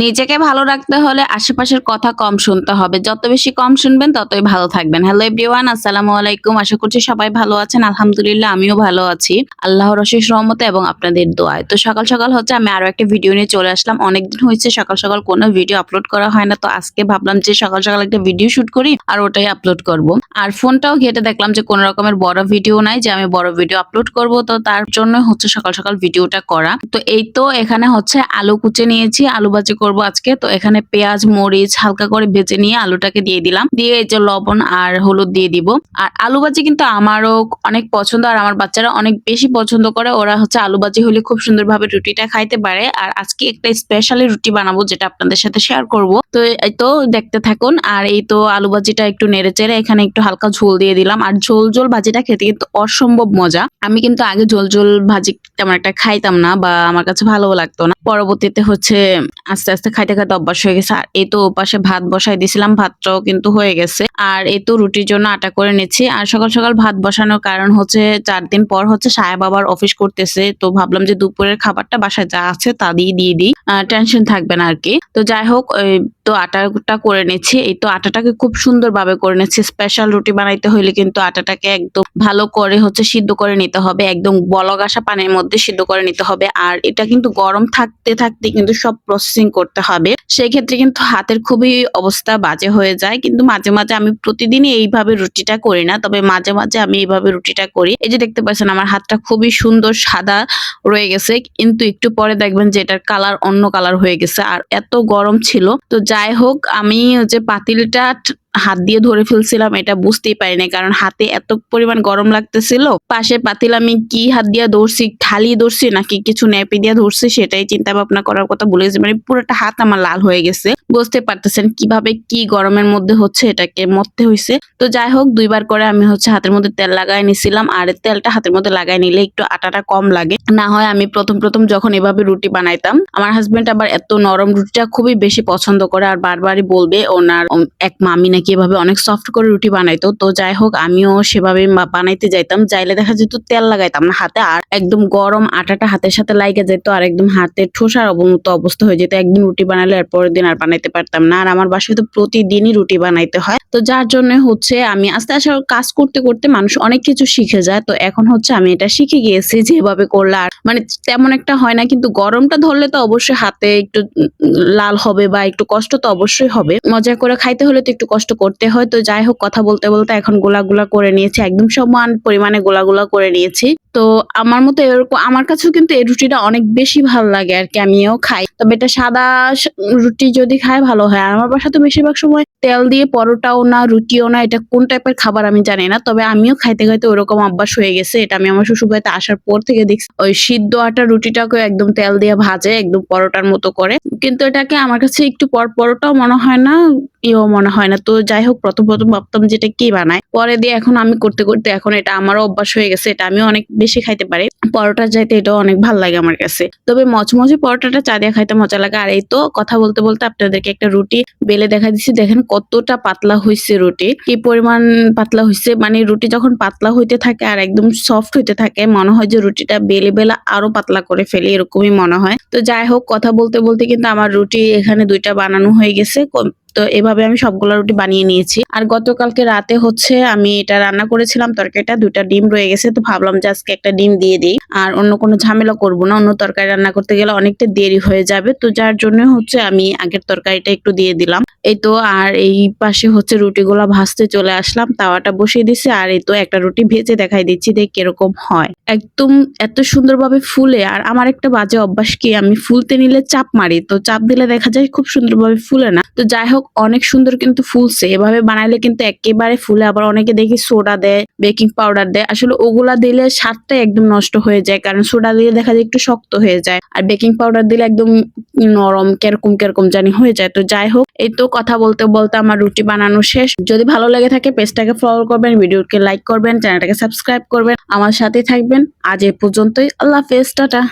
নিজেকে ভালো রাখতে হলে আশেপাশের কথা কম শুনতে হবে। যত বেশি কম শুনবেন, ততই ভালো থাকবেন। হ্যালো এভরিওয়ান আসসালামু আলাইকুম। আশা করছি সবাই ভালো আছেন। আলহামদুলিল্লাহ, আমিও ভালো আছি। আল্লাহর অশেষ রহমতে এবং আপনাদের দোয়ায়। তো সকাল সকাল হচ্ছে আমি আরও একটা ভিডিও নিয়ে চলে আসলাম। অনেকদিন হয়েছে, সকাল সকাল কোনো ভিডিও আপলোড করা হয় না। তো আজকে ভাবলাম যে সকাল সকাল একটা ভিডিও শুট করি আর ওটাই আপলোড করব। আর ফোনটাও ঘেটে দেখলাম যে কোনো রকমের বড় ভিডিও নাই যে আমি বড় ভিডিও আপলোড করব। তো তার জন্য হচ্ছে সকাল সকাল ভিডিওটা করা। তো এই তো এখানে হচ্ছে আলু কুচে নিয়েছি। আলু ভাজি করব আজকে। তো এখানে পেঁয়াজ, মরিচ হালকা করে ভেজে নিয়ে আলুটাকে দিয়ে দিলাম। দিয়ে এই যে লবণ আর হলুদ দিয়ে দিব। আর আলু ভাজি কিন্তু আমারও অনেক পছন্দ আর আমার বাচ্চারা অনেক বেশি পছন্দ করে। ওরা হচ্ছে আলু ভাজি হলে খুব সুন্দরভাবে রুটিটা খাইতে পারে। আর আজকে একটা স্পেশালি রুটি বানাবো যেটা আপনাদের সাথে শেয়ার করব। তো এই তো দেখতে থাকুন। আর এই তো আলু ভাজিটা একটু নেড়ে চেড়ে এখানে একটু হালকা ঝোল দিয়ে দিলাম। আর ঝোল ঝোল ভাজিটা খেতে কিন্তু অসম্ভব মজা। আমি কিন্তু আগে ঝোল ঝোল ভাজি তেমন একটা খাইতাম না বা আমার কাছে ভালোও লাগতো না। পরবর্তীতে হচ্ছে আস্তে আস্তে খাইতে খাইতে অভ্যাস হয়ে গেছে। আর এই তো পাশে ভাত বসাই দিছিলাম, ভাতটাও কিন্তু হয়ে গেছে। আর এই তো রুটির জন্য আটা করে নিচ্ছি। আর সকাল সকাল ভাত বসানোর কারণ হচ্ছে চার দিন পর হচ্ছে সাহেব আবার অফিস করতেছে। তো ভাবলাম যে দুপুরের খাবারটা বাসায় যা আছে তা দিয়ে দিয়ে দিই। টেনশন থাকবে না আর কি তো যাই হোক তো আটাটা করে নিচ্ছি। এই তো আটাটাকে খুব সুন্দরভাবে করে নিচ্ছি। স্পেশাল রুটি বানাইতে হলে কিন্তু আটাটাকে একদম ভালো করে হচ্ছে সিদ্ধ করে নিতে হবে। একদম বলক আসা পানির মধ্যে সিদ্ধ করে নিতে হবে। আর এটা কিন্তু গরম থাকতে থাকতে কিন্তু সব প্রসেসিং করতে হবে। সেই ক্ষেত্রে কিন্তু হাতের খুবই অবস্থা বাজে হয়ে যায়। কিন্তু মাঝে মাঝে আমি প্রতিদিনই এইভাবে রুটিটা করি না, তবে মাঝে মাঝে আমি এইভাবে রুটিটা করি। এই যে দেখতে পাচ্ছেন আমার হাতটা খুবই সুন্দর সাদা রয়ে গেছে, কিন্তু একটু পরে দেখবেন যে এটার কালার অন্য কালার হয়ে গেছে, আর এত গরম ছিল। তো যাই হোক, আমি যে পাতিলটা হাত দিয়ে ধরে ফেলছিলাম, এটা বুঝতেই পারিনি কারণ হাতে এত পরিমাণ গরম লাগতেছিল, পাশে পাতিল আমি কি হাত দিয়ে ধরছি, খালি ধরছি নাকি কিছু ন্যাপি দিয়ে ধরছি, সেটাই চিন্তা ভাবনা করার কথা বলে মানে পুরোটা হাত আমার লাল হয়ে গেছে। বুঝতে পারতেছেন কীভাবে কি গরমের মধ্যে হচ্ছে এটাকে মরতে হয়েছে তো যাই হোক, দুইবার করে আমি হচ্ছে হাতের মধ্যে তেল লাগাই নিছিলাম, আর তেলটা হাতের মধ্যে লাগাই নিলে একটু আটাটা কম লাগে। না হয় আমি প্রথম প্রথম যখন এভাবে রুটি বানাইতাম, আমার হাজবেন্ড আবার এত নরম রুটিটা খুবই বেশি পছন্দ করে, আর বারবারই বলবে, ওনার এক মামি নাকি এভাবে অনেক সফট করে রুটি বানাইতো। তো যাই হোক আমিও সেভাবে বানাইতে যাইতাম। যাইলে দেখা যেত তেল লাগাইতাম না, হাতে আর একদম গরম আটাটা হাতের সাথে লাইগে যেত আর একদম হাতে ঠোসার অবমতো অবস্থা হয়ে যেত। একদিন রুটি বানালে আর পরের দিন আর বানাইতে পারতাম না। আর আমার বাসায় তো প্রতিদিনই রুটি বানাইতে হয়। তো যার জন্য হচ্ছে আমি আস্তে আস্তে কাজ করতে করতে মানুষ অনেক কিছু শিখে যায়। তো এখন হচ্ছে আমি এটা শিখে গিয়েছি যেভাবে করলে আর মানে তেমন একটা হয় না। কিন্তু গরমটা ধরলে তো অবশ্যই হাতে একটু লাল হবে বা একটু কষ্ট তো অবশ্যই হবে। মজা করে খাইতে হলে তো একটু কষ্ট করতে হয়। তো যাই হোক, কথা বলতে বলতে এখন গোলাগুলা গোলা করে নিয়েছি। একদম সমান পরিমাণে গোলাগুলা গোলা করে নিয়েছি। তো আমার মতো এরকম, আমার কাছেও কিন্তু এই রুটিটা অনেক বেশি ভালো লাগে আর কি, আমিও খাই। তবে এটা সাদা রুটি যদি খাই ভালো হয়। আর আমার বাসা তো বেশিরভাগ সময় তেল দিয়ে পরোটাও না, রুটিও না, এটা কোন টাইপের খাবার আমি জানি না। তবে আমিও খাইতে খাইতে ওরকম অভ্যাস হয়ে গেছে। এটা আমি আমার শ্বশুর বাড়িতে আসার পর থেকে দেখছি। ওই সিদ্ধ আটা রুটিটাকে একদম তেল দিয়ে ভাজে, একদম পরোটার মতো করে। কিন্তু এটাকে আমার কাছে একটু পর পরোটাও মনে হয় না ইয়েও মনে হয় না। তো যাই হোক, প্রথম প্রথম ভাবতাম যে এটা কি বানায়? পরে দিয়ে এখন আমি করতে করতে এখন এটা আমারও অভ্যাস হয়ে গেছে। এটা আমি অনেক বেশি খাইতে পারি। পরোটা চাইতে এটাও অনেক ভালো লাগে আমার কাছে। তবে মচমচে পরোটাটা চা দিয়ে খাইতে মজা লাগে। আর এই তো কথা বলতে বলতে আপনাদেরকে একটা রুটি বেলে দেখা দিচ্ছি দেখেন কতটা পাতলা হয়েছে রুটি। কি পরিমাণ পাতলা হয়েছে মানে রুটি যখন পাতলা হইতে থাকে আর একদম সফট হইতে থাকে, মনে হয় যে রুটিটা বেলে বেলা আরও পাতলা করে ফেলে, এরকমই মনে হয়। তো যাই হোক, কথা বলতে বলতে কিন্তু আমার রুটি এখানে দুইটা বানানো হয়ে গেছে। তো এভাবে আমি সবগুলো রুটি বানিয়ে নিয়েছি। আর গতকালকে রাতে হচ্ছে আমি এটা রান্না করেছিলাম, তরকারিটা, দুইটা ডিম রয়ে গেছে, তো ভাবলাম যে আজকে একটা ডিম দিয়ে দিই। আর অন্য কোনো ঝামেলা করব না, অন্য তরকারি রান্না করতে গেলে অনেকটা দেরি হয়ে যাবে, তো যার জন্য হচ্ছে আমি আগের তরকারিটা একটু দিয়ে দিলাম। এই তো আর এই পাশে হচ্ছে রুটিগুলা ভাজতে চলে আসলাম, তাওয়াটা বসিয়ে দিছি, আর এই তো একটা রুটি ভেজে দেখাই দিচ্ছি দেখ কীরকম হয়। একদম এত সুন্দরভাবে ফুলে, আর আমার একটা বাজে অভ্যাস কি, আমি ফুলতে নিলে চাপ মারি, তো চাপ দিলে দেখা যায় খুব সুন্দরভাবে ফুলে না। তো যাই হোক অনেক সুন্দর কিন্তু ফুলছে, এভাবে বানাইলে কিন্তু একেবারে ফুলে, আবার অনেকে দেখি সোডা দেয়, বেকিং পাউডার দেয়, আসলে ওগুলা দিলে স্বাদটা একদম নষ্ট হয়ে যায়, কারণ সোডা দিলে দেখা যায় একটু শক্ত হয়ে যায়, আর বেকিং পাউডার দিলে একদম নরম, কেরকম কেরকম জানি হয়ে যায়। তো যাই হোক এই তো কথা বলতে বলতে আমার রুটি বানানো শেষ। যদি ভালো লেগে থাকে, পেজটাকে ফলো করবেন, ভিডিওকে লাইক করবেন, চ্যানেলটাকে সাবস্ক্রাইব করবেন, আমার সাথে থাকবেন। আজ এ পর্যন্তই। আল্লাহ হাফেজ টাটা।